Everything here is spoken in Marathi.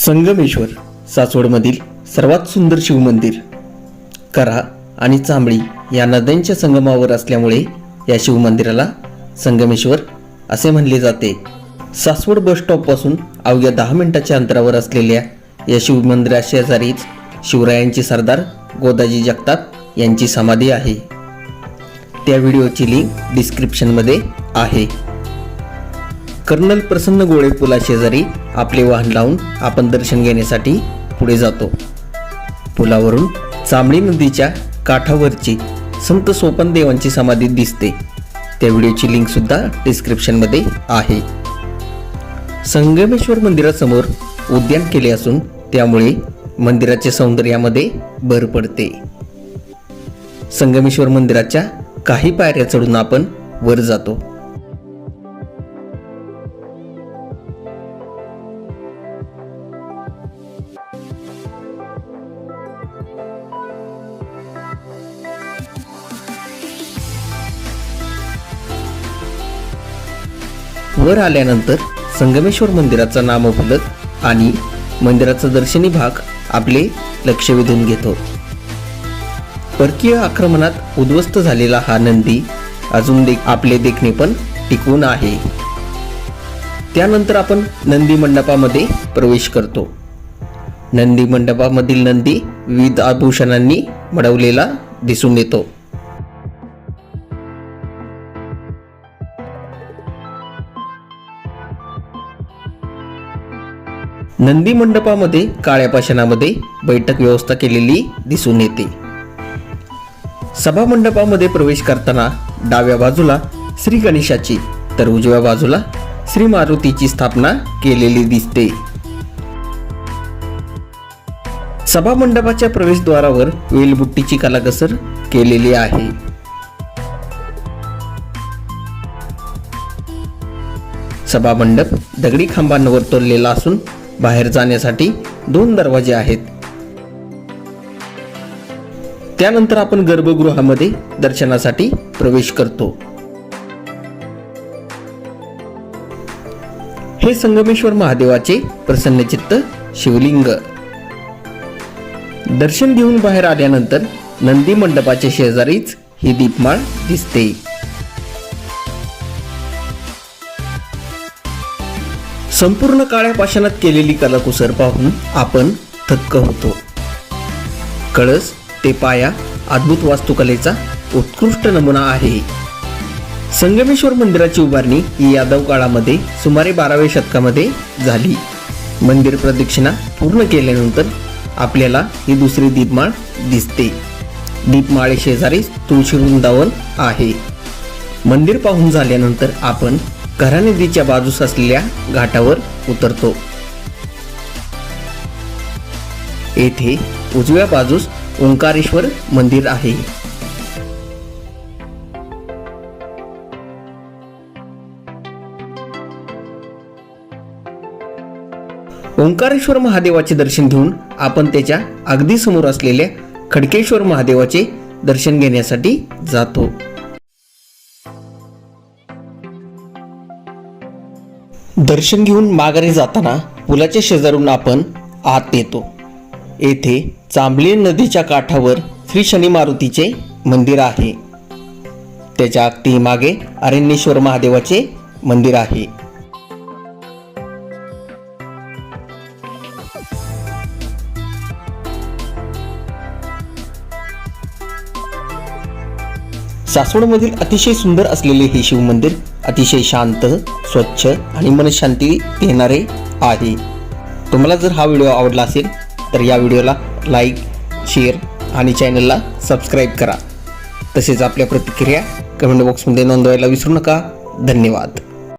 संगमेश्वर सासवडमधील सर्वात सुंदर शिवमंदिर करा आणि चांबळी या नद्यांच्या संगमावर असल्यामुळे या शिवमंदिराला संगमेश्वर असे म्हणले जाते. सासवड बस स्टॉपपासून अवघ्या दहा मिनिटाच्या अंतरावर असलेल्या या शिवमंदिरा शेजारीच शिवरायांचे सरदार गोदाजी जगताप यांची समाधी आहे. त्या व्हिडिओची लिंक डिस्क्रिप्शनमध्ये आहे. कर्नल प्रसन्न गोळे पुलाशेजारी आपले वाहन लावून आपण दर्शन घेण्यासाठी पुढे जातो. पुलावरून चांबळी नदीच्या काठावरची संत सोपन देवांची समाधी दिसते. त्या व्हिडिओची लिंक सुद्धा डिस्क्रिप्शनमध्ये आहे. संगमेश्वर मंदिरासमोर उद्यान केले असून त्यामुळे मंदिराच्या सौंदर्यामध्ये भर पडते. संगमेश्वर मंदिराच्या काही पायऱ्या चढून आपण वर जातो. वर आल्यानंतर संगमेश्वर मंदिराचा भुलत आणि मंदिराचा दर्शनी भाग आपले लक्ष वेधून घेतो. परकीय आक्रमणात उद्ध्वस्त झालेला हा नंदी अजून देख आपले देखणे पण टिकून आहे. त्यानंतर आपण नंदी मंडपामध्ये प्रवेश करतो. नंदी मंडपामधील नंदी विविध आभूषणांनी मडवलेला दिसून येतो. नंदी मंडपामध्ये काळ्या पाषाणामध्ये बैठक व्यवस्था केलेली दिसून येते. सभा मंडपामध्ये प्रवेश करताना डाव्या बाजूला श्री गणेशाची तर उजव्या बाजूला श्री मारुतीची स्थापना केलेली दिसते. सभा मंडपाच्या प्रवेशद्वारावर वेलबुट्टीची कलाकसर केलेली आहे. सभा मंडप दगडी खांबांवर तोललेला असून बाहेर जाण्यासाठी दोन दरवाजे आहेत. त्यानंतर आपण गर्भगृहामध्ये दर्शनासाठी प्रवेश करतो. हे संगमेश्वर महादेवाचे प्रसन्नचित्त शिवलिंग. दर्शन घेऊन बाहेर आल्यानंतर नंदी मंडपाच्या शेजारीच ही दीपमाळ दिसते. संपूर्ण काळ्या पाषाणात केलेली कलाकुसर पाहून आपण थक्क होतो. कळस ते पाया अद्भुत वास्तुकलेचा उत्कृष्ट नमुना आहे. संगमेश्वर मंदिराची उभारणी ही यादव काळामध्ये सुमारे बाराव्या शतकामध्ये झाली. मंदिर प्रदक्षिणा पूर्ण केल्यानंतर आपल्याला ही दुसरी दीपमाळ दिसते. दीपमाळे शेजारी तुळशी वृंदावन आहे. मंदिर पाहून झाल्यानंतर आपण घरा नदीच्या बाजूस असलेल्या घाटावर उतरतो. येथे उजव्या बाजूस ओंकारेश्वर मंदिर आहे. ओंकारेश्वर महादेवाचे दर्शन घेऊन आपण त्याच्या अगदी समोर असलेल्या खडकेश्वर महादेवाचे दर्शन घेण्यासाठी जातो. दर्शन घेऊन माघारी जाताना पुलाच्या शेजारून आपण आत येतो. येथे चांबली नदीच्या काठावर श्री शनी मारुतीचे मंदिर आहे. त्याच्या अगदी मागे अरण्येश्वर महादेवाचे मंदिर आहे. सासवडमधील अतिशय सुंदर असलेले हे शिवमंदिर अतिशय शांत स्वच्छ आणि मनशांती देणारे आहे. तुम्हाला जर हा व्हिडिओ आवडला असेल तर या व्हिडिओला लाईक शेअर आणि चॅनलला सबस्क्राईब करा. तसेच आपल्या प्रतिक्रिया कमेंट बॉक्समध्ये नोंदवायला विसरू नका. धन्यवाद.